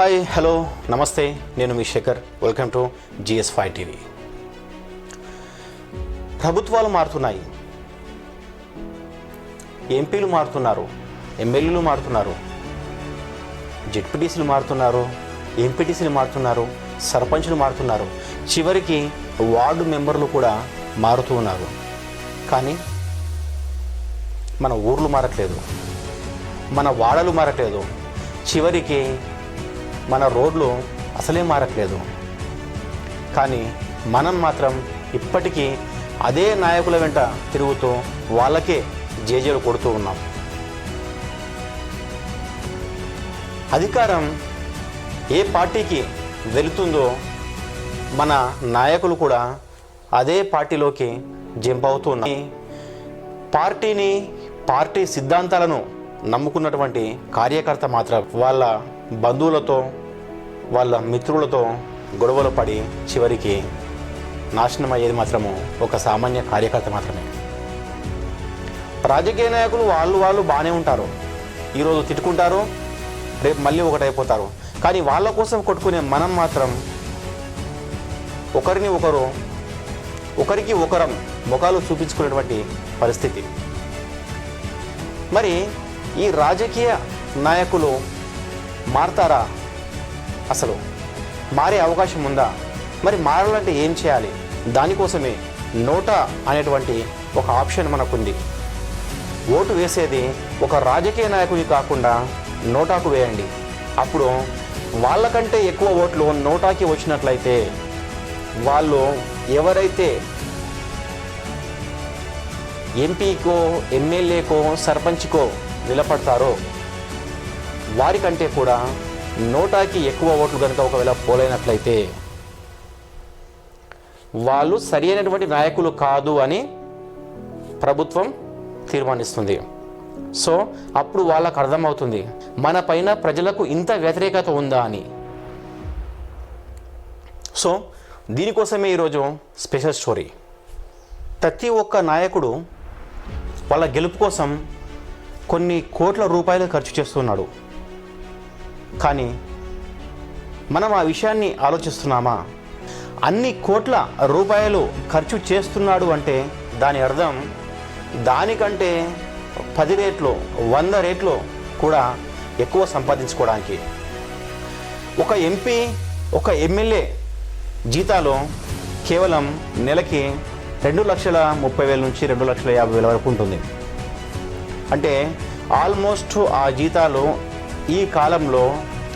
Hi hello నమస్తే. నేను మీ Shekhar. Welcome to GS five TV ప్రభుత్వాలు మారుతున్నాయి. ఎంపీలు మారుతున్నారు ఎమ్మెల్యేలు మారుతున్నారు జెడ్పీటీసీలు మారుతున్నారు ఎంపీటీసీలు మారుతున్నారు సర్పంచ్లు మారుతున్నారు. చివరికి వార్డు మెంబర్లు కూడా మారుతూ ఉన్నారు. కానీ మన ఊర్లు మారట్లేదు. మన వాడలు మారట్లేదు. చివరికి మన రోడ్లు అసలే మారట్లేదు. కానీ మనం మాత్రం ఇప్పటికీ అదే నాయకుల వెంట తిరుగుతూ వాళ్ళకే జేజేలు కొడుతూ ఉన్నాం. అధికారం ఏ పార్టీకి వెళుతుందో మన నాయకులు కూడా అదే పార్టీలోకి జంప్ ఉన్నాయి పార్టీని పార్టీ సిద్ధాంతాలను నమ్ముకున్నటువంటి కార్యకర్త మాత్రం వాళ్ళ బంధువులతో వాళ్ళ మిత్రులతో గొడవలు పడి చివరికి నాశనం అయ్యేది మాత్రము ఒక సామాన్య కార్యకర్త మాత్రమే. రాజకీయ నాయకులు వాళ్ళు వాళ్ళు బాగానే ఉంటారు. ఈరోజు తిట్టుకుంటారు రేపు మళ్ళీ ఒకటైపోతారు. కానీ వాళ్ళ కోసం కొట్టుకునే మనం మాత్రం ఒకరిని ఒకరు ఒకరికి ఒకరం ముఖాలు చూపించుకునేటువంటి పరిస్థితి. మరి ఈ రాజకీయ నాయకులు మారతారా? అసలు మారే అవకాశం ఉందా? మరి మారాలంటే ఏం చేయాలి? దానికోసమే నోటా అనేటువంటి ఒక ఆప్షన్ మనకుంది. ఓటు వేసేది ఒక రాజకీయ నాయకుని కాకుండా నోటాకు వేయండి. అప్పుడు వాళ్ళకంటే ఎక్కువ ఓట్లు నోటాకి వచ్చినట్లయితే వాళ్ళు ఎవరైతే ఎంపీకో ఎమ్మెల్యేకో సర్పంచ్కో నిలబడతారో వారికంటే కూడా నోటాకి ఎక్కువ ఓట్లు కనుక ఒకవేళ పోలైనట్లయితే వాళ్ళు సరి అయినటువంటి నాయకులు కాదు అని ప్రభుత్వం తీర్మానిస్తుంది. సో అప్పుడు వాళ్ళకు అర్థమవుతుంది మన పైన ప్రజలకు ఇంత వ్యతిరేకత ఉందా అని. సో దీనికోసమే ఈరోజు స్పెషల్ స్టోరీ. ప్రతి ఒక్క నాయకుడు వాళ్ళ గెలుపు కోసం కొన్ని కోట్ల రూపాయలు ఖర్చు చేస్తున్నాడు. కానీ మనం ఆ విషయాన్ని ఆలోచిస్తున్నామా? అన్ని కోట్ల రూపాయలు ఖర్చు చేస్తున్నాడు అంటే దాని అర్థం దానికంటే పది రేట్లు వంద రేట్లు కూడా ఎక్కువ సంపాదించుకోవడానికి. ఒక ఎంపీ ఒక ఎమ్మెల్యే జీతాలు కేవలం నెలకి రెండు లక్షల ముప్పై వేల నుంచి రెండు లక్షల యాభై వేల వరకు ఉంటుంది. అంటే ఆల్మోస్ట్ ఆ జీతాలు ఈ కాలంలో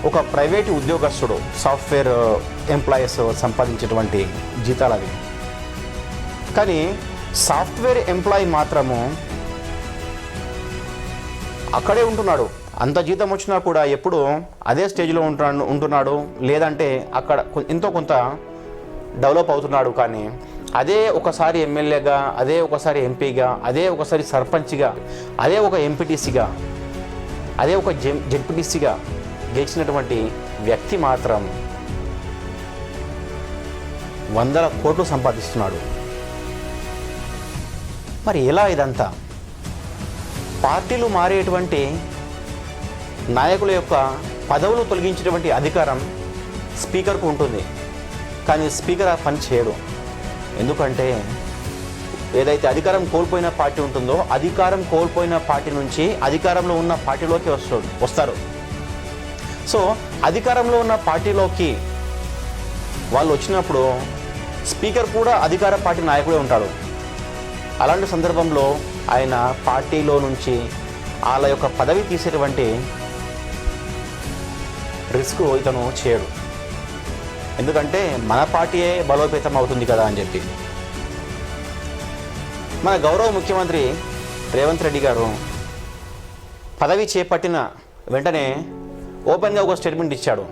ఒక ప్రైవేట్ ఉద్యోగస్తుడు సాఫ్ట్వేర్ ఎంప్లాయీస్ సంపాదించేటువంటి జీతాలు అవి. కానీ సాఫ్ట్వేర్ ఎంప్లాయీ మాత్రము అక్కడే ఉంటున్నాడు. అంత జీతం వచ్చినా కూడా ఎప్పుడు అదే స్టేజ్లో ఉంటున్నాడు ఉంటున్నాడు. లేదంటే అక్కడ ఎంతో కొంత డెవలప్ అవుతున్నాడు కానీ అదే ఒకసారి ఎమ్మెల్యేగా అదే ఒకసారి ఎంపీగా అదే ఒకసారి సర్పంచ్గా అదే ఒక ఎంపీటీసీగా అదే ఒక జె జెడ్పీటీసీగా గెలిచినటువంటి వ్యక్తి మాత్రం వందల కోట్లు సంపాదిస్తున్నాడు. మరి ఎలా ఇదంతా? పార్టీలు మారేటువంటి నాయకుల యొక్క పదవులు తొలగించేటువంటి అధికారం స్పీకర్కు ఉంటుంది. కానీ స్పీకర్ ఆ పని చేయడు. ఎందుకంటే ఏదైతే అధికారం కోల్పోయిన పార్టీ ఉంటుందో అధికారం కోల్పోయిన పార్టీ నుంచి అధికారంలో ఉన్న పార్టీలోకి వస్తారు వస్తారు. సో అధికారంలో ఉన్న పార్టీలోకి వాళ్ళు వచ్చినప్పుడు స్పీకర్ కూడా అధికార పార్టీ నాయకుడే ఉంటాడు. అలాంటి సందర్భంలో ఆయన పార్టీలో నుంచి వాళ్ళ యొక్క పదవి తీసేటువంటి రిస్క్ ఇతను చేయడు. ఎందుకంటే మన పార్టీయే బలోపేతం అవుతుంది కదా అని చెప్పి. మన గౌరవ ముఖ్యమంత్రి రేవంత్ రెడ్డి గారు పదవి చేపట్టిన వెంటనే ఓపెన్గా ఒక స్టేట్మెంట్ ఇచ్చాడు.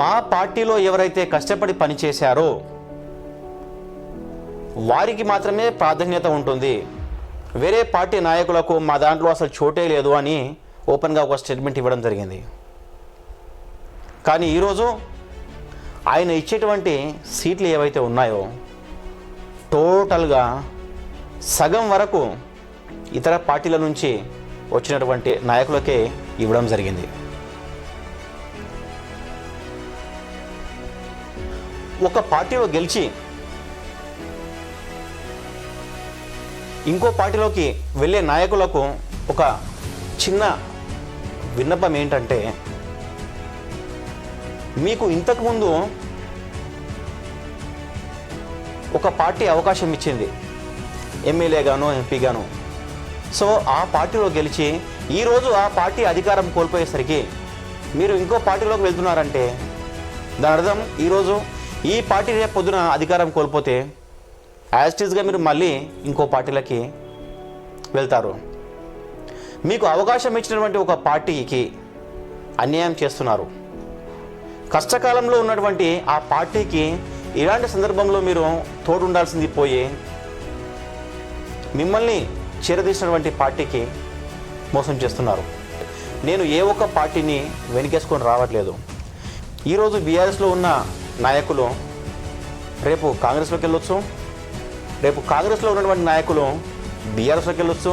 మా పార్టీలో ఎవరైతే కష్టపడి పనిచేశారో వారికి మాత్రమే ప్రాధాన్యత ఉంటుంది. వేరే పార్టీ నాయకులకు మా దాంట్లో అసలు చోటే లేదు అని ఓపెన్గా ఒక స్టేట్మెంట్ ఇవ్వడం జరిగింది. కానీ ఈరోజు ఆయన ఇచ్చేటువంటి సీట్లు ఏవైతే ఉన్నాయో టోటల్గా సగం వరకు ఇతర పార్టీల నుంచి వచ్చినటువంటి నాయకులకే ఇవ్వడం జరిగింది. ఒక పార్టీలో గెలిచి ఇంకో పార్టీలోకి వెళ్ళే నాయకులకు ఒక చిన్న విన్నపం ఏంటంటే మీకు ఇంతకుముందు ఒక పార్టీ అవకాశం ఇచ్చింది. ఎమ్మెల్యేగాను ఎంపీగాను సో ఆ పార్టీలో గెలిచి ఈరోజు ఆ పార్టీ అధికారం కోల్పోయేసరికి మీరు ఇంకో పార్టీలోకి వెళ్తున్నారంటే దాని అర్థం ఈరోజు ఈ పార్టీ రేపు పొద్దున అధికారం కోల్పోతే యాజ్టీస్గా మీరు మళ్ళీ ఇంకో పార్టీలకి వెళ్తారు. మీకు అవకాశం ఇచ్చినటువంటి ఒక పార్టీకి అన్యాయం చేస్తున్నారు. కష్టకాలంలో ఉన్నటువంటి ఆ పార్టీకి ఇలాంటి సందర్భంలో మీరు తోడు ఉండాల్సింది పోయి మిమ్మల్ని చేరదీసినటువంటి పార్టీకి మోసం చేస్తున్నారు. నేను ఏ ఒక్క పార్టీని వెనకేసుకొని రావట్లేదు. ఈరోజు బీఆర్ఎస్లో ఉన్న నాయకులు రేపు కాంగ్రెస్లోకి వెళ్ళొచ్చు. రేపు కాంగ్రెస్లో ఉన్నటువంటి నాయకులు బీఆర్ఎస్లోకి వెళ్ళొచ్చు.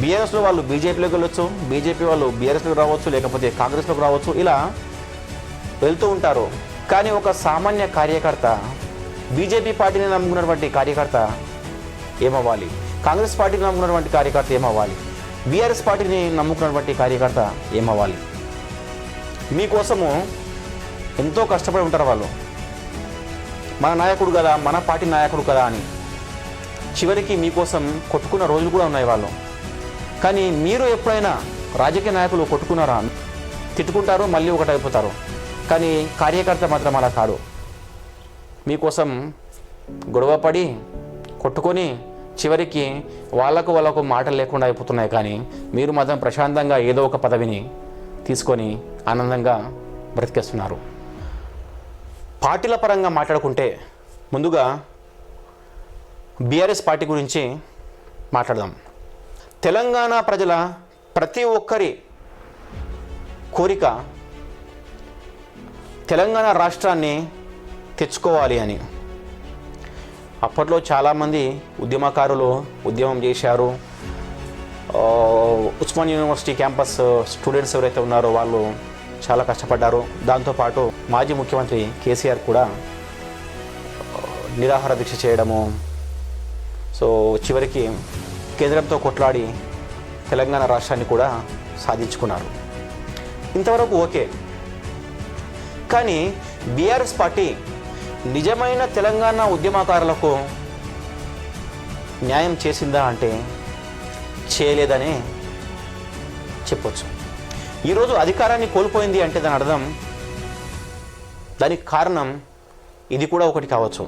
బీఆర్ఎస్లో వాళ్ళు బీజేపీలోకి వెళ్ళొచ్చు. బీజేపీ వాళ్ళు బీఆర్ఎస్లోకి రావచ్చు లేకపోతే కాంగ్రెస్లోకి రావచ్చు. ఇలా వెళ్తూ ఉంటారు. కానీ ఒక సామాన్య కార్యకర్త బీజేపీ పార్టీని నమ్ముకున్నటువంటి కార్యకర్త ఏమవ్వాలి? కాంగ్రెస్ పార్టీని నమ్ముకున్నటువంటి కార్యకర్త ఏమవ్వాలి? బీఆర్ఎస్ పార్టీని నమ్ముకున్నటువంటి కార్యకర్త ఏమవ్వాలి? మీకోసము ఎంతో కష్టపడి ఉంటారు వాళ్ళు. మన నాయకుడు కదా మన పార్టీ నాయకుడు కదా అని. చివరికి మీకోసం కొట్టుకున్న రోజులు కూడా ఉన్నాయి వాళ్ళు. కానీ మీరు ఎప్పుడైనా రాజకీయ నాయకులు కొట్టుకున్నారా? తిట్టుకుంటారు మళ్ళీ ఒకటైపోతారు. అయిపోతారు కానీ కార్యకర్త మాత్రం అలా కాడు మీకోసం గొడవపడి కొట్టుకొని చివరికి వాళ్ళకు వాళ్ళకు మాటలు లేకుండా అయిపోతున్నాయి కానీ మీరు మాత్రం ప్రశాంతంగా ఏదో ఒక పదవిని తీసుకొని ఆనందంగా బ్రతికేస్తున్నారు. పార్టీల పరంగా మాట్లాడుకుంటే ముందుగా బీఆర్ఎస్ పార్టీ గురించి మాట్లాడదాం. తెలంగాణ ప్రజల ప్రతి ఒక్కరి కోరిక తెలంగాణ రాష్ట్రాన్ని తెచ్చుకోవాలి అని. అప్పట్లో చాలామంది ఉద్యమకారులు ఉద్యమం చేశారు. ఉస్మాన్ యూనివర్సిటీ క్యాంపస్ స్టూడెంట్స్ ఎవరైతే ఉన్నారో వాళ్ళు చాలా కష్టపడ్డారు. దాంతోపాటు మాజీ ముఖ్యమంత్రి కేసీఆర్ కూడా నిరాహార దీక్ష చేయడము. సో చివరికి కేంద్రంతో కొట్లాడి తెలంగాణ రాష్ట్రాన్ని కూడా సాధించుకున్నారు. ఇంతవరకు ఓకే. కానీ బీఆర్ఎస్ పార్టీ నిజమైన తెలంగాణ ఉద్యమకారులకు న్యాయం చేసిందా అంటే చేయలేదనే చెప్పొచ్చు. ఈరోజు అధికారాన్ని కోల్పోయింది అంటే దాని అర్థం దానికి కారణం ఇది కూడా ఒకటి కావచ్చు.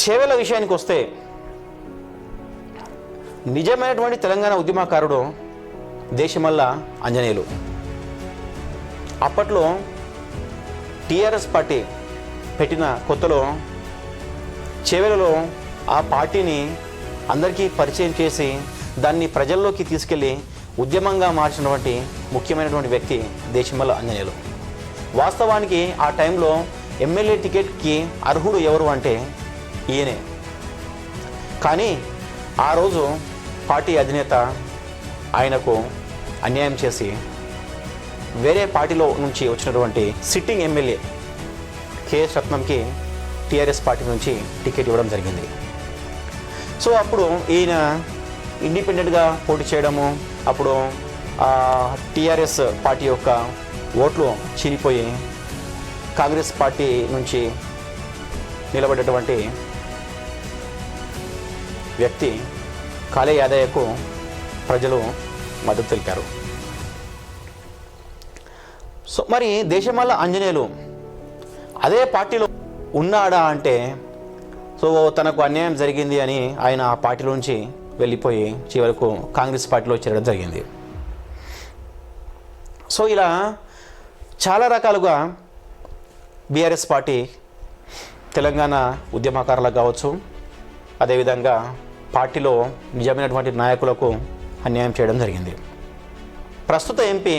చేవెల విషయానికి వస్తే నిజమైనటువంటి తెలంగాణ ఉద్యమకారుడు దేశమల్ల అంజనేయులు అప్పట్లో టీఆర్ఎస్ పార్టీ పెట్టిన కొత్తలో చివరిలో ఆ పార్టీని అందరికీ పరిచయం చేసి దాన్ని ప్రజల్లోకి తీసుకెళ్ళి ఉద్యమంగా మార్చినటువంటి ముఖ్యమైనటువంటి వ్యక్తి దేశమల్ల ఆంజనేయులు. వాస్తవానికి ఆ టైంలో ఎమ్మెల్యే టికెట్కి అర్హుడు ఎవరు అంటే ఈయనే. కానీ ఆ రోజు పార్టీ అధినేత ఆయనకు అన్యాయం చేసి వేరే పార్టీలో నుంచి వచ్చినటువంటి సిట్టింగ్ ఎమ్మెల్యే కేఎస్ రత్నంకి టీఆర్ఎస్ పార్టీ నుంచి టికెట్ ఇవ్వడం జరిగింది. సో అప్పుడు ఈయన ఇండిపెండెంట్గా పోటీ చేయడము అప్పుడు టీఆర్ఎస్ పార్టీ యొక్క ఓట్లు చీలిపోయి కాంగ్రెస్ పార్టీ నుంచి నిలబడేటువంటి వ్యక్తి కాళే యాదయ్యకు ప్రజలు మద్దతు తెలిపారు. సో మరి దేశమల్ల ఆంజనేయులు అదే పార్టీలో ఉన్నాడా అంటే సో తనకు అన్యాయం జరిగింది అని ఆయన ఆ పార్టీలోంచి వెళ్ళిపోయి చివరకు కాంగ్రెస్ పార్టీలో చేరడం జరిగింది. సో ఇలా చాలా రకాలుగా బీఆర్ఎస్ పార్టీ తెలంగాణ ఉద్యమకారులకు కావచ్చు అదేవిధంగా పార్టీలో నిజమైనటువంటి నాయకులకు అన్యాయం చేయడం జరిగింది. ప్రస్తుత ఎంపీ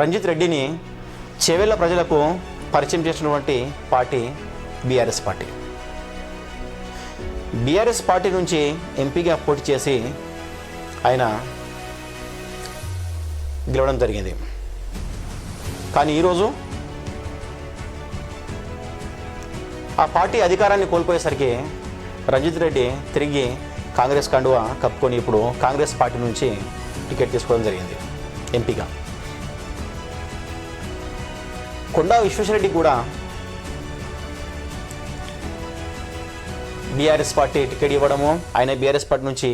రంజిత్ రెడ్డిని చెవెళ్ళ ప్రజలకు పరిచయం చేసినటువంటి party BRS party. BRS party నుంచి ఎంపీగా పోటీ చేసి ఆయన గెలవడం జరిగింది. కానీ ఈరోజు ఆ పార్టీ అధికారాన్ని కోల్పోయేసరికి రంజిత్ రెడ్డి తిరిగి కాంగ్రెస్ కండువా కప్పుకొని ఇప్పుడు కాంగ్రెస్ పార్టీ నుంచి టికెట్ తీసుకోవడం జరిగింది ఎంపీగా. కొండా విశ్వేశ్వరరెడ్డి కూడా బీఆర్ఎస్ పార్టీ టికెట్ ఇవ్వడము ఆయన బీఆర్ఎస్ పార్టీ నుంచి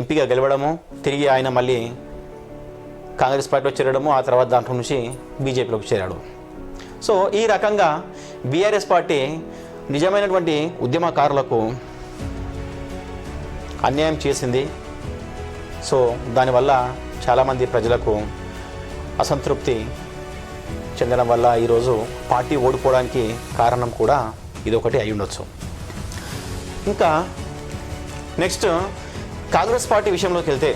ఎంపీగా గెలవడము తిరిగి ఆయన మళ్ళీ కాంగ్రెస్ పార్టీలో చేరడము ఆ తర్వాత దాంట్లో నుంచి బీజేపీలోకి చేరాడు. సో ఈ రకంగా బీఆర్ఎస్ పార్టీ నిజమైనటువంటి ఉద్యమకారులకు అన్యాయం చేసింది. సో దానివల్ల చాలామంది ప్రజలకు అసంతృప్తి చెందడం వల్ల ఈరోజు పార్టీ ఓడిపోవడానికి కారణం కూడా ఇదొకటి అయి ఉండొచ్చు. ఇంకా నెక్స్ట్ కాంగ్రెస్ పార్టీ విషయంలోకి వెళ్తే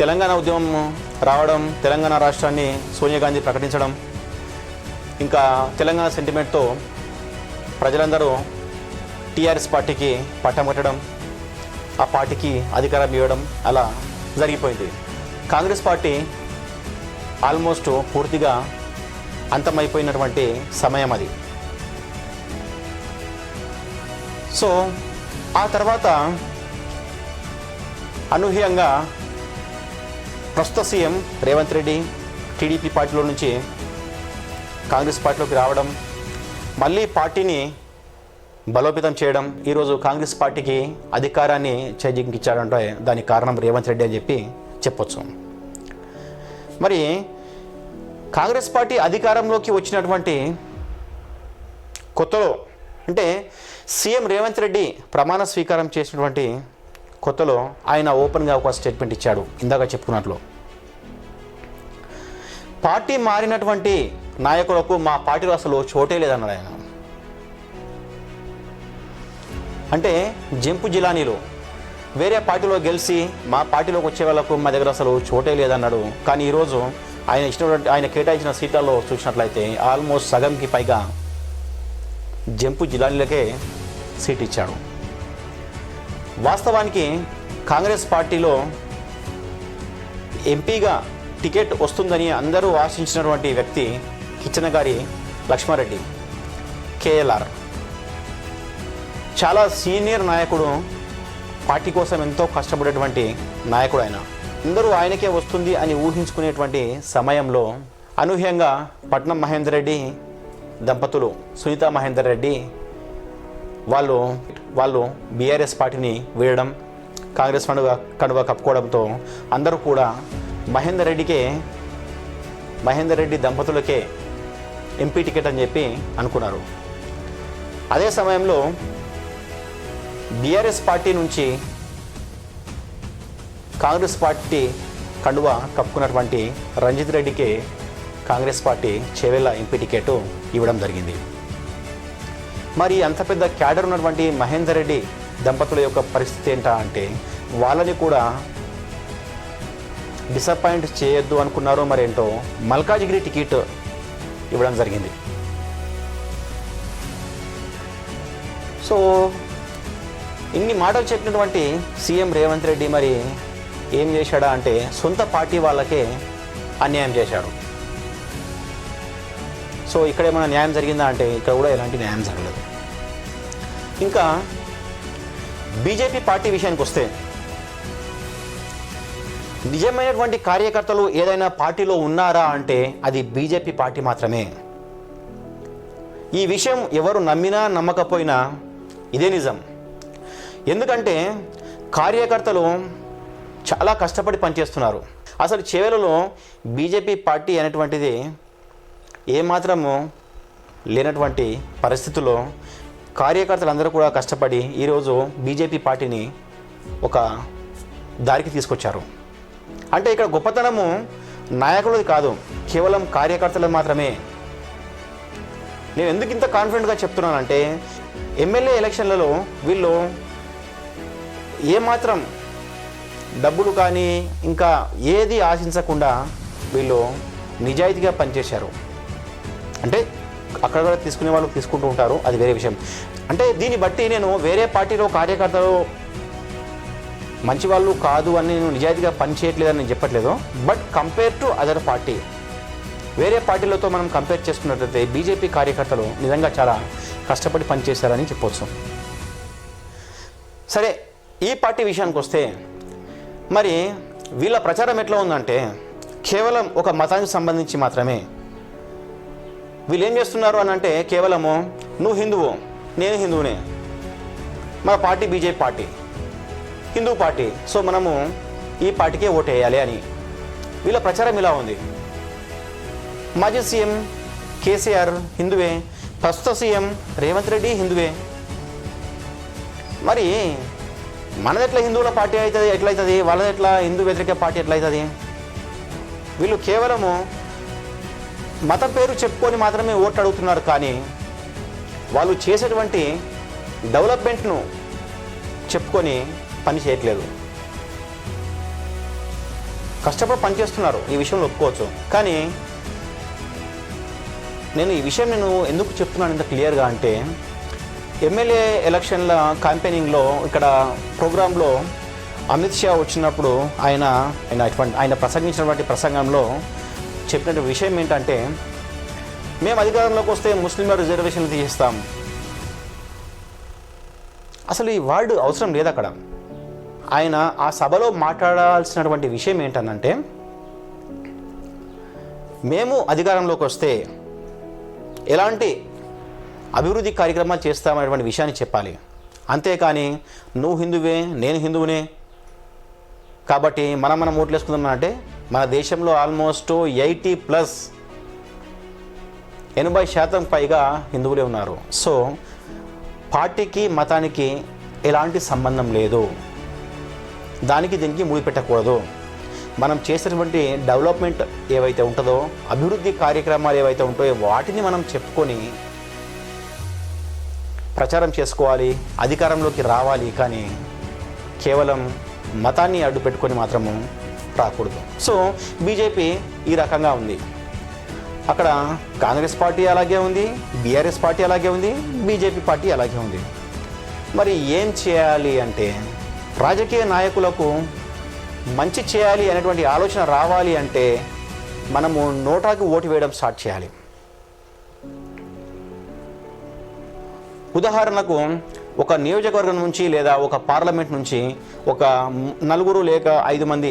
తెలంగాణ ఉద్యమం రావడం తెలంగాణ రాష్ట్రాన్ని సోనియా గాంధీ ప్రకటించడం ఇంకా తెలంగాణ సెంటిమెంట్తో ప్రజలందరూ టీఆర్ఎస్ పార్టీకి పట్టం కట్టడం ఆ పార్టీకి అధికారం ఇవ్వడం అలా జరిగిపోయింది. కాంగ్రెస్ పార్టీ ఆల్మోస్ట్ పూర్తిగా అంతమైపోయినటువంటి సమయం అది. సో ఆ తర్వాత అనూహ్యంగా ప్రస్తుత సీఎం రేవంత్ రెడ్డి టీడీపీ పార్టీలో నుంచి కాంగ్రెస్ పార్టీలోకి రావడం మళ్ళీ పార్టీని బలోపేతం చేయడం ఈరోజు కాంగ్రెస్ పార్టీకి అధికారాన్ని చేజింకించాడంటే దానికి కారణం రేవంత్ రెడ్డి అని చెప్పి చెప్పొచ్చు. మరి కాంగ్రెస్ పార్టీ అధికారంలోకి వచ్చినటువంటి కొత్తలో అంటే సీఎం రేవంత్ రెడ్డి ప్రమాణ స్వీకారం చేసినటువంటి కొత్తలో ఆయన ఓపెన్గా ఒక స్టేట్మెంట్ ఇచ్చాడు ఇందాక చెప్పుకున్నట్లు. పార్టీ మారినటువంటి నాయకులకు మా పార్టీలో అసలు చోటే లేదన్నాడు ఆయన. అంటే జంపు జిలానీలో వేరే పార్టీలో గెలిచి మా పార్టీలోకి వచ్చే వాళ్ళకు మా దగ్గర అసలు చోటే లేదన్నాడు. కానీ ఈరోజు ఆయన ఇచ్చినటువంటి ఆయన కేటాయించిన సీట్లలో చూసినట్లయితే ఆల్మోస్ట్ సగంకి పైగా జంపు జిల్లాలకే సీట్ ఇచ్చాడు. వాస్తవానికి కాంగ్రెస్ పార్టీలో ఎంపీగా టికెట్ వస్తుందని అందరూ ఆశించినటువంటి వ్యక్తి కిచ్చన గారి లక్ష్మారెడ్డి కేఎల్ఆర్. చాలా సీనియర్ నాయకుడు పార్టీ కోసం ఎంతో కష్టపడేటువంటి నాయకుడు ఆయన. అందరూ ఆయనకే వస్తుంది అని ఊహించుకునేటువంటి సమయంలో అనూహ్యంగా పట్నం మహేందర్ రెడ్డి దంపతులు సునీత మహేందర్ రెడ్డి వాళ్ళు వాళ్ళు బీఆర్ఎస్ పార్టీని వీడడం కాంగ్రెస్ పండుగ కడుగ కప్పుకోవడంతో అందరూ కూడా మహేందర్ రెడ్డికే మహేందర్ రెడ్డి దంపతులకే ఎంపీ టికెట్ అని చెప్పి అనుకున్నారు. అదే సమయంలో బీఆర్ఎస్ పార్టీ నుంచి కాంగ్రెస్ పార్టీ కండువ కప్పుకున్నటువంటి రంజిత్ రెడ్డికి Congress party Chevella MP ticket ఇవ్వడం జరిగింది. మరి అంత పెద్ద క్యాడర్ ఉన్నటువంటి మహేందర్ రెడ్డి దంపతుల యొక్క పరిస్థితి ఏంటా అంటే వాళ్ళని కూడా డిసప్పాయింట్ చేయొద్దు అనుకున్నారో మరేంటో మల్కాజిగిరి టికెట్ ఇవ్వడం జరిగింది. సో ఇన్ని మాటలు చెప్పినటువంటి సీఎం రేవంత్ రెడ్డి మరి ఏం చేశాడా అంటే సొంత పార్టీ వాళ్ళకే అన్యాయం చేశాడు. సో ఇక్కడ ఏమైనా న్యాయం జరిగిందా అంటే ఇక్కడ కూడా ఎలాంటి న్యాయం జరగలేదు. ఇంకా బీజేపీ పార్టీ విషయానికి వస్తే నిజమైనటువంటి కార్యకర్తలు ఏదైనా పార్టీలో ఉన్నారా అంటే అది బీజేపీ పార్టీ మాత్రమే. ఈ విషయం ఎవరు నమ్మినా నమ్మకపోయినా ఇదే నిజం. ఎందుకంటే కార్యకర్తలు చాలా కష్టపడి పనిచేస్తున్నారు. అసలు చివరిలో బీజేపీ పార్టీ అనేటువంటిది ఏమాత్రము లేనటువంటి పరిస్థితుల్లో కార్యకర్తలందరూ కూడా కష్టపడి ఈరోజు బీజేపీ పార్టీని ఒక దారికి తీసుకొచ్చారు. అంటే ఇక్కడ గొప్పతనము నాయకులది కాదు కేవలం కార్యకర్తలు మాత్రమే. నేను ఎందుకు ఇంత కాన్ఫిడెంట్గా చెప్తున్నానంటే ఎమ్మెల్యే ఎలక్షన్లలో వీళ్ళు ఏమాత్రం డబ్బులు కానీ ఇంకా ఏది ఆశించకుండా వీళ్ళు నిజాయితీగా పనిచేశారు. అంటే అక్కడ కూడా తీసుకునే వాళ్ళు తీసుకుంటూ ఉంటారు అది వేరే విషయం. అంటే దీన్ని బట్టి నేను వేరే పార్టీలో కార్యకర్తలు మంచి వాళ్ళు కాదు అని నేను నిజాయితీగా పనిచేయట్లేదని నేను చెప్పట్లేదు. But compare to other party వేరే పార్టీలతో మనం కంపేర్ చేసుకున్నట్లయితే బీజేపీ కార్యకర్తలు నిజంగా చాలా కష్టపడి పనిచేశారని చెప్పవచ్చు సరే ఈ పార్టీ విషయానికి వస్తే మరి వీళ్ళ ప్రచారం ఎట్లా ఉందంటే కేవలం ఒక మతానికి సంబంధించి మాత్రమే. వీళ్ళు ఏం చేస్తున్నారు అని అంటే కేవలము నువ్వు హిందువు నేను హిందువునే. మన party BJP party. Hindu party. So మనము ఈ పార్టీకే ఓటేయాలి అని. వీళ్ళ ప్రచారం ఇలా ఉంది. మాజీ సీఎం కేసీఆర్ హిందువే ప్రస్తుత సీఎం రేవంత్ రెడ్డి హిందువే. మరి మనది ఎట్లా హిందువుల పార్టీ అవుతుంది ఎట్లయితుంది? వాళ్ళది ఎట్లా హిందూ వ్యతిరేక పార్టీ ఎట్లయితుంది? వీళ్ళు కేవలము మతం పేరు చెప్పుకొని మాత్రమే ఓట్లు అడుగుతున్నారు కానీ వాళ్ళు చేసేటువంటి డెవలప్మెంట్ను చెప్పుకొని పని చేయట్లేదు. కష్టపడి పనిచేస్తున్నారు ఈ విషయంలో ఒప్పుకోవచ్చు. కానీ నేను ఈ విషయం నేను ఎందుకు చెప్తున్నాను ఇంత క్లియర్గా అంటే ఎమ్మెల్యే ఎలక్షన్ల క్యాంపెయినింగ్లో ఇక్కడ ప్రోగ్రాంలో అమిత్ షా వచ్చినప్పుడు ఆయన ఆయన అటువంటి ఆయన ప్రసంగించినటువంటి ప్రసంగంలో చెప్పిన విషయం ఏంటంటే మేము అధికారంలోకి వస్తే ముస్లింల రిజర్వేషన్లు తీసేస్తాం. అసలు ఈ వర్డ్ అవసరం లేదు అక్కడ. ఆయన ఆ సభలో మాట్లాడాల్సినటువంటి విషయం ఏంటనంటే మేము అధికారంలోకి వస్తే ఎలాంటి అభివృద్ధి కార్యక్రమాలు చేస్తామనేటువంటి విషయాన్ని చెప్పాలి. అంతేకాని నువ్వు హిందువే నేను హిందువునే. కాబట్టి మనం మనం ఓట్లు అంటే మన దేశంలో ఆల్మోస్ట్ ఎయిటీ ప్లస్ ఎనభై శాతం పైగా హిందువులే ఉన్నారు. సో పార్టీకి మతానికి ఎలాంటి సంబంధం లేదు. దానికి దీనికి ముడిపెట్టకూడదు మనం చేసినటువంటి డెవలప్మెంట్ ఏవైతే ఉంటుందో అభివృద్ధి కార్యక్రమాలు ఏవైతే ఉంటాయో వాటిని మనం చెప్పుకొని ప్రచారం చేసుకోవాలి అధికారంలోకి రావాలి కానీ కేవలం మతాన్ని అడ్డు పెట్టుకొని మాత్రము రాకూడదు. సో బీజేపీ ఈ రకంగా ఉంది. అక్కడ కాంగ్రెస్ పార్టీ అలాగే ఉంది బీఆర్ఎస్ పార్టీ అలాగే ఉంది బీజేపీ పార్టీ అలాగే ఉంది. మరి ఏం చేయాలి అంటే రాజకీయ నాయకులకు మంచి చేయాలి అనేటువంటి ఆలోచన రావాలి అంటే మనము నోటాకి ఓటు వేయడం స్టార్ట్ చేయాలి. ఉదాహరణకు ఒక నియోజకవర్గం నుంచి లేదా ఒక పార్లమెంట్ నుంచి ఒక నలుగురు లేక ఐదు మంది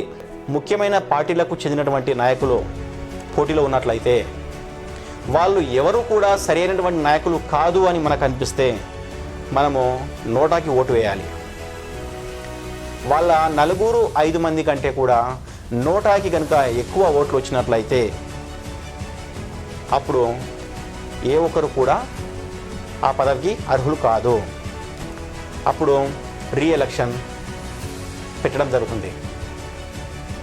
ముఖ్యమైన పార్టీలకు చెందినటువంటి నాయకులు పోటీలో ఉన్నట్లయితే వాళ్ళు ఎవరు కూడా సరైనటువంటి నాయకులు కాదు అని మనకు అనిపిస్తే మనము నోటాకి ఓటు వేయాలి. వాళ్ళ నలుగురు ఐదు మంది కంటే కూడా నోటాకి కనుక ఎక్కువ ఓట్లు వచ్చినట్లయితే అప్పుడు ఏ ఒక్కరు కూడా ఆ పదవికి అర్హులు కాదు. అప్పుడు రీఎలక్షన్ పెట్టడం జరుగుతుంది.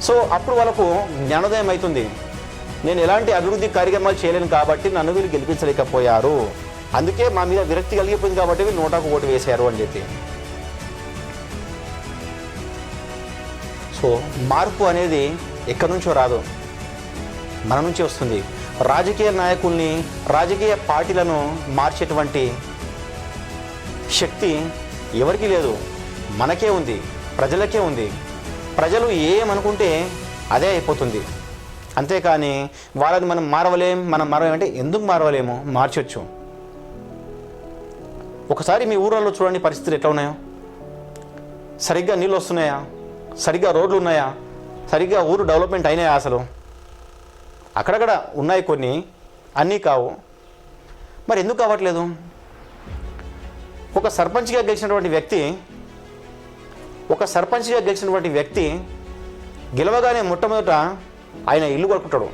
సో అప్పుడు వాళ్ళకు జ్ఞానోదయం అవుతుంది. నేను ఎలాంటి అభివృద్ధి కార్యక్రమాలు చేయలేను కాబట్టి నన్ను వీళ్ళు గెలిపించలేకపోయారు. అందుకే మా మీద విరక్తి కలిగిపోయింది కాబట్టి వీళ్ళు నోటాకు ఓటు వేశారు అని చెప్పి. సో మార్పు అనేది ఎక్కడి నుంచో రాదు. మన నుంచి వస్తుంది. రాజకీయ నాయకుల్ని రాజకీయ పార్టీలను మార్చేటువంటి శక్తి ఎవరికీ లేదు. మనకే ఉంది ప్రజలకే ఉంది. ప్రజలు ఏమనుకుంటే అదే అయిపోతుంది. అంతేకాని వాళ్ళని మనం మారవలేం మనం మారవలేమంటే ఎందుకు మారవలేము? మార్చొచ్చు. ఒకసారి మీ ఊళ్ళలో చూడండి పరిస్థితులు ఎట్లా ఉన్నాయో. సరిగ్గా నీళ్ళు వస్తున్నాయా? సరిగ్గా రోడ్లు ఉన్నాయా? సరిగ్గా ఊరు డెవలప్మెంట్ అయినాయా అసలు? అక్కడక్కడ ఉన్నాయి కొన్ని అన్నీ కావు. మరి ఎందుకు కావట్లేదు? ఒక సర్పంచ్గా గెలిచినటువంటి వ్యక్తి ఒక సర్పంచ్గా గెలిచినటువంటి వ్యక్తి గెలవగానే మొట్టమొదట ఆయన ఇల్లు కొనుక్కుంటాడు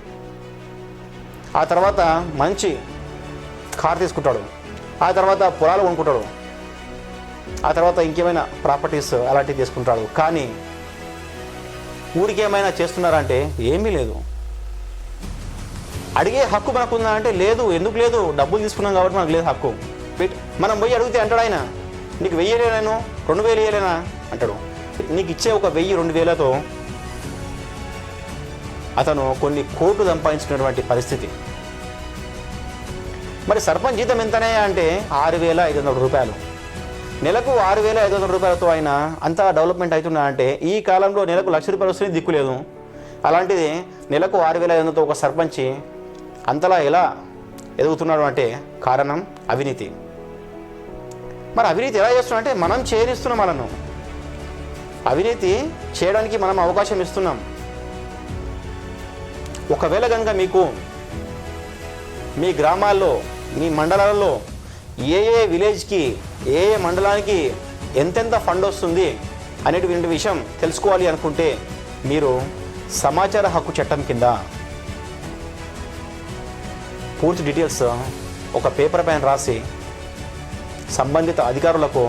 ఆ తర్వాత మంచి కార్ తీసుకుంటాడు. ఆ తర్వాత పొలాలు కొనుక్కుంటాడు. ఆ తర్వాత ఇంకేమైనా ప్రాపర్టీస్ అలాంటివి తీసుకుంటాడు. కానీ ఊరికేమైనా చేస్తున్నారంటే ఏమీ లేదు. అడిగే హక్కు మనకుందా అంటే లేదు ఎందుకు లేదు? డబ్బులు తీసుకున్నాం కాబట్టి మనకు లేదు హక్కు. మనం పోయి అడిగితే అంటాడు ఆయన నీకు వెయ్యలేను రెండు వేలు వేయలేనా అంటాడు. నీకు ఇచ్చే ఒక వెయ్యి రెండు వేలతో అతను కొన్ని కోట్లు సంపాదించుకున్నటువంటి పరిస్థితి. మరి సర్పంచ్ జీతం ఎంతనే అంటే ఆరు వేల ఐదు వందల రూపాయలు. నెలకు ఆరు వేల ఐదు వందల రూపాయలతో ఆయన అంతా డెవలప్మెంట్ అవుతున్నా అంటే ఈ కాలంలో నెలకు లక్ష రూపాయలు వస్తుంది దిక్కులేదు అలాంటిది నెలకు ఆరు వేల ఐదు వందలతో ఒక సర్పంచ్ అంతలా ఎలా ఎదుగుతున్నాడు అంటే కారణం అవినీతి. మరి అవినీతి ఎలా చేస్తున్నాం అంటే మనం చేరిస్తున్నాం వాళ్ళను అవినీతి చేయడానికి మనం అవకాశం ఇస్తున్నాం. ఒకవేళ కనుక మీకు మీ గ్రామాల్లో మీ మండలాలలో ఏ ఏ విలేజ్కి ఏ ఏ మండలానికి ఎంతెంత ఫండ్ వస్తుంది అనేటువంటి విషయం తెలుసుకోవాలి అనుకుంటే మీరు సమాచార హక్కు చట్టం కింద పూర్తి డీటెయిల్స్ ఒక పేపర్ పైన రాసి సంబంధిత అధికారులకు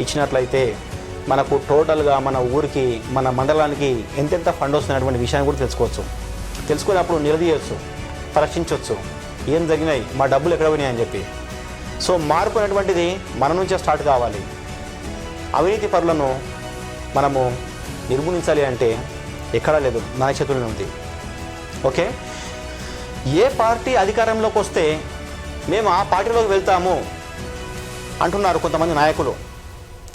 ఇచ్చినట్లయితే మనకు టోటల్గా మన ఊరికి మన మండలానికి ఎంతెంత ఫండ్ వస్తున్నటువంటి విషయాన్ని కూడా తెలుసుకోవచ్చు. తెలుసుకున్నప్పుడు నిలదీయవచ్చు ప్రశ్నించవచ్చు ఏం జరిగినాయి మా డబ్బులు ఎక్కడ పోయినాయి అని చెప్పి. సో మార్పు అనేటువంటిది మన నుంచే స్టార్ట్ కావాలి. అవినీతి పరులను మనము నిర్మూలించాలి అంటే ఎక్కడా లేదు మన చేతుల్లోనే ఉంది. ఓకే? ఏ పార్టీ అధికారంలోకి వస్తే మేము ఆ పార్టీలోకి వెళ్తాము అంటున్నారు కొంతమంది నాయకులు.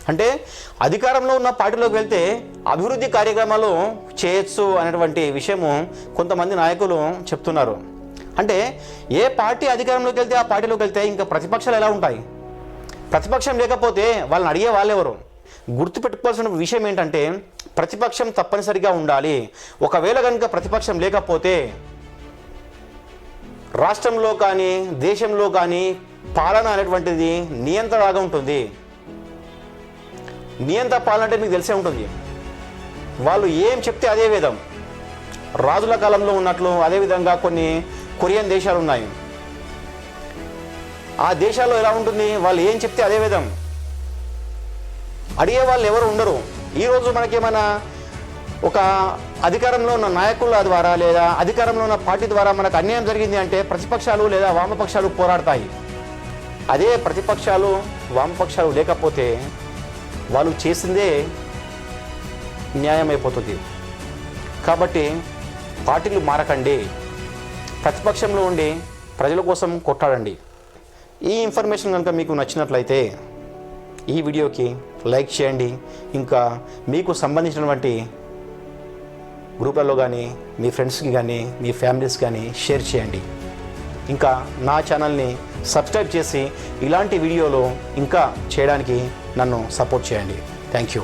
అంటే అధికారంలో ఉన్న పార్టీలోకి వెళ్తే అభివృద్ధి కార్యక్రమాలు చేయొచ్చు అనేటువంటి విషయము కొంతమంది నాయకులు చెప్తున్నారు. అంటే ఏ పార్టీ అధికారంలోకి వెళ్తే ఆ పార్టీలోకి వెళ్తే ఇంకా ప్రతిపక్షాలు ఎలా ఉంటాయి? ప్రతిపక్షం లేకపోతే వాళ్ళని అడిగే వాళ్ళెవరు? గుర్తుపెట్టుకోవాల్సిన విషయం ఏంటంటే ప్రతిపక్షం తప్పనిసరిగా ఉండాలి. ఒకవేళ కనుక ప్రతిపక్షం లేకపోతే రాష్ట్రంలో కానీ దేశంలో కానీ పాలన అనేటువంటిది నియంత్రణగా ఉంటుంది. నియంత పాలన అంటే మీకు తెలిసే ఉంటుంది. వాళ్ళు ఏం చెప్తే అదే విధం రాజుల కాలంలో ఉన్నట్లు అదేవిధంగా కొన్ని కొరియన్ దేశాలు ఉన్నాయి. ఆ దేశాల్లో ఎలా ఉంటుంది? వాళ్ళు ఏం చెప్తే అదే విధం అడిగే వాళ్ళు ఎవరు ఉండరు. ఈరోజు మనకేమైనా ఒక అధికారంలో ఉన్న నాయకుల ద్వారా లేదా అధికారంలో ఉన్న పార్టీ ద్వారా మనకు అన్యాయం జరిగింది అంటే ప్రతిపక్షాలు లేదా వామపక్షాలు పోరాడతాయి. అదే ప్రతిపక్షాలు వామపక్షాలు లేకపోతే వాళ్ళు చేసిందే న్యాయం అయిపోతుంది కాబట్టి పార్టీలు మారకండి. ప్రతిపక్షంలో ఉండి ప్రజల కోసం కొట్టాడండి ఈ ఇన్ఫర్మేషన్ కనుక మీకు నచ్చినట్లయితే ఈ వీడియోకి లైక్ చేయండి. ఇంకా మీకు సంబంధించినటువంటి గ్రూప్లలో కానీ మీ ఫ్రెండ్స్కి కానీ మీ ఫ్యామిలీస్ కానీ షేర్ చేయండి. ఇంకా నా ఛానల్ని సబ్స్క్రైబ్ చేసి ఇలాంటి వీడియోలు ఇంకా చేయడానికి నన్ను సపోర్ట్ చేయండి. Thank you.